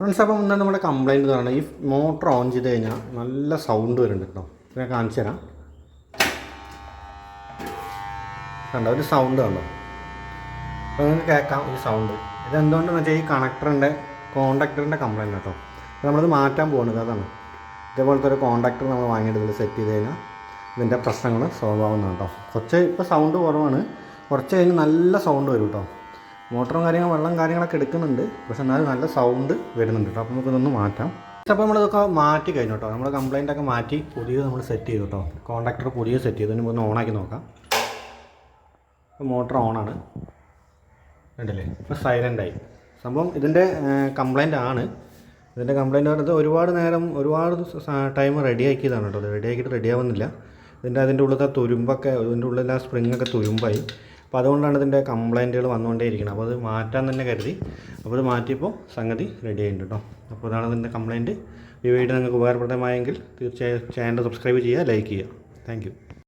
Friends അപ്പം ഇന്ന് നമ്മുടെ കംപ്ലയിന്റ് എന്ന് പറയുന്നത് ഈ മോട്ടർ ഓൺ ചെയ്ത് കഴിഞ്ഞാൽ നല്ല സൗണ്ട് വരുന്നുണ്ട് കേട്ടോ. ഞാൻ കാണിച്ചു തരാം. കണ്ടോ? ഒരു സൗണ്ട് കണ്ടോ? അപ്പോൾ നിങ്ങൾക്ക് കേൾക്കാം ഈ സൗണ്ട് ഇതെന്തുകൊണ്ടെന്ന് വെച്ചാൽ ഈ കണക്ടറിന്റെ കോണ്ടാക്ടറിന്റെ കംപ്ലയിന്റ് കേട്ടോ. നമ്മളത് മാറ്റാൻ പോകുന്നത് അതാണ്. ഇതേപോലത്തെ ഒരു കോണ്ടാക്ടർ നമ്മൾ വാങ്ങിയിട്ട് ഇതിൽ സെറ്റ് ചെയ്ത് കഴിഞ്ഞാൽ ഇതിന്റെ പ്രശ്നങ്ങൾ സോൾവ് ആവുന്നതാണ് കേട്ടോ. കുറച്ച് ഇപ്പോൾ സൗണ്ട് കുറവാണ്. കുറച്ച് കഴിഞ്ഞ് നല്ല സൗണ്ട് വരും കേട്ടോ. മോട്ടറും കാര്യങ്ങളും വെള്ളം കാര്യങ്ങളൊക്കെ എടുക്കുന്നുണ്ട്. പക്ഷെ എന്നാലും നല്ല സൗണ്ട് വരുന്നുണ്ട് കേട്ടോ. അപ്പോൾ നമുക്കിതൊന്ന് മാറ്റാം. അപ്പോൾ നമ്മളിതൊക്കെ മാറ്റി കഴിഞ്ഞു കേട്ടോ. നമ്മുടെ കംപ്ലയിന്റ് ഒക്കെ മാറ്റി പുതിയത് നമ്മൾ സെറ്റ് ചെയ്തു കേട്ടോ. കോൺടാക്ടർ പുതിയ സെറ്റ് ചെയ്തു. ഇനി ഓണാക്കി നോക്കാം. മോട്ടർ ഓണാണ് ഉണ്ടല്ലേ ഇപ്പോൾ സൈലന്റ് ആയി. സംഭവം ഇതിന്റെ കംപ്ലൈന്റ് ആണ്. ഇതിന്റെ കംപ്ലയിന്റ് പറഞ്ഞത് ഒരുപാട് നേരം ഒരുപാട് ടൈം റെഡി ആക്കിയതാണ് കേട്ടോ. റെഡി ആക്കിയിട്ട് റെഡി ആവുന്നില്ല. ഇതിന്റെ അതിന്റെ ഉള്ളിലത്തെ തുരുമ്പൊക്കെ ഇതിന്റെ ഉള്ളിലെ ആ സ്പ്രിങ്ങൊക്കെ തുരുമ്പായി. അപ്പോൾ അതുകൊണ്ടാണ് ഇതിന്റെ കംപ്ലൈന്റുകൾ വന്നുകൊണ്ടേയിരിക്കുന്നത് അപ്പോൾ അത് മാറ്റാൻ തന്നെ കരുതി. അപ്പോൾ അത് മാറ്റിയപ്പോൾ സംഗതി റെഡി ആയിട്ടുണ്ട് കേട്ടോ അപ്പോൾ അതാണ് ഇതിന്റെ കംപ്ലൈന്റ് ഈ വീഡിയോ നിങ്ങൾക്ക് ഉപകാരപ്രദമായെങ്കിൽ തീർച്ചയായും ചാനൽ സബ്സ്ക്രൈബ് ചെയ്യുക ലൈക്ക് ചെയ്യുക. താങ്ക്